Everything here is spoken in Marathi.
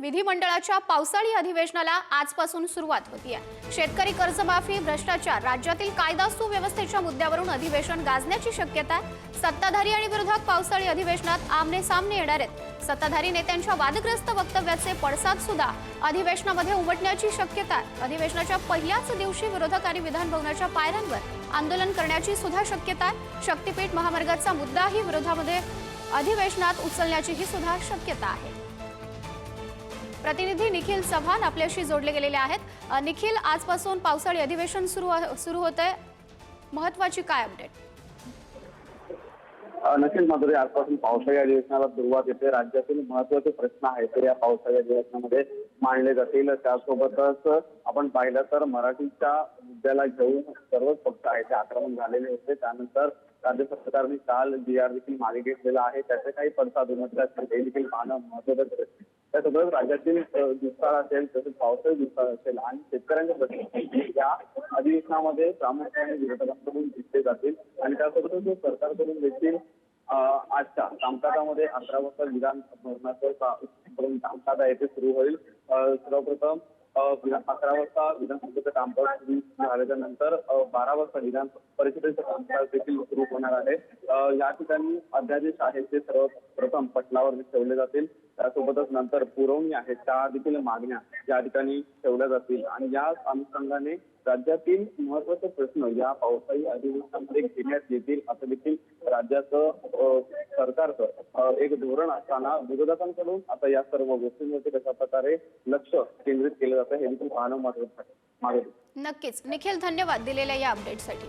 विधिमंडळाच्या पावसाळी अधिवेशनाला आजपासून सुरुवात होती आहे शेतकरी कर्जमाफी भ्रष्टाचार राज्यातील कायदा सुव्यवस्थेच्या मुद्द्यावरून अधिवेशन गाजण्याची शक्यता आहे सत्ताधारी आणि विरोधक पावसाळी अधिवेशनात आमने सामने येणार आहेत. सत्ताधारी नेत्यांच्या वादग्रस्त वक्तव्याचे पडसाद सुद्धा अधिवेशनामध्ये उमटण्याची शक्यता आहे अधिवेशनाच्या पहिल्याच दिवशी विरोधक आणि विधानभवनाच्या पायऱ्यांवर आंदोलन करण्याची सुद्धा शक्यता आहे शक्तीपीठ महामार्गाचा मुद्दाही विरोधामध्ये अधिवेशनात उचलण्याचीही सुद्धा शक्यता आहे. प्रतिनिधी निखिल चव्हाण आपल्याशी जोडले गेलेले आहेत. निखिल आजपासून पावसाळी अधिवेशन सुरू सुरू होत आहे महत्वाची काय अपडेट नक्कीच माधुरी आजपासून पावसाळी अधिवेशनाला सुरुवात येते. राज्यातील महत्त्वाचे प्रश्न आहेत ते या पावसाळी अधिवेशनामध्ये मांडले जातील. त्यासोबतच आपण पाहिलं तर मराठीच्या मुद्द्याला घेऊन सर्वच पक्ष आहेत ते आक्रमण झालेले होते. त्यानंतर राज्य सरकारने काल जी आर देखील मागे घेतलेला आहे. त्याचे काही पडसाद उमटले ते देखील पाहणं महत्वाचं ठरेल. त्यासोबतच राज्यातील दुष्काळ असेल तसेच पावसाळी दुष्काळ असेल आणि शेतकऱ्यांचे प्रश्न या अधिवेशनामध्ये प्रामुख्याने विरोधकांकडून घेतले जातील आणि त्यासोबतच सरकारकडून देखील आजच्या कामकाजामध्ये अकरा वाजता विधान भवनाचं कामकाज आहे ते सुरू होईल. सर्वप्रथम अकरा वाजता विधानसभेचं कामकाज सुरू झाल्याच्यानंतर बारा वाजता विधान परिषदेचं कामकाज देखील सुरू होणार आहे. या ठिकाणी अध्यादेश आहेत ते सर्व प्रथम पटलावर ठेवले जातील. त्यासोबतच नंतर पुरवणी आहेत त्या देखील मागण्या या ठिकाणी ठेवल्या जातील. आणि या अनुषंगाने राज्यातील महत्त्वाचे प्रश्न या पावसाळी अधिवेशनामध्ये घेण्यात येतील असं देखील राज्याचं सरकारचं एक धोरण असताना विरोधकांकडून आता या सर्व गोष्टींवरती कशा प्रकारे लक्ष केंद्रित केलं जातं हे देखील पाहणं महत्वाचं नक्कीच. निखिल धन्यवाद दिलेल्या या अपडेटसाठी.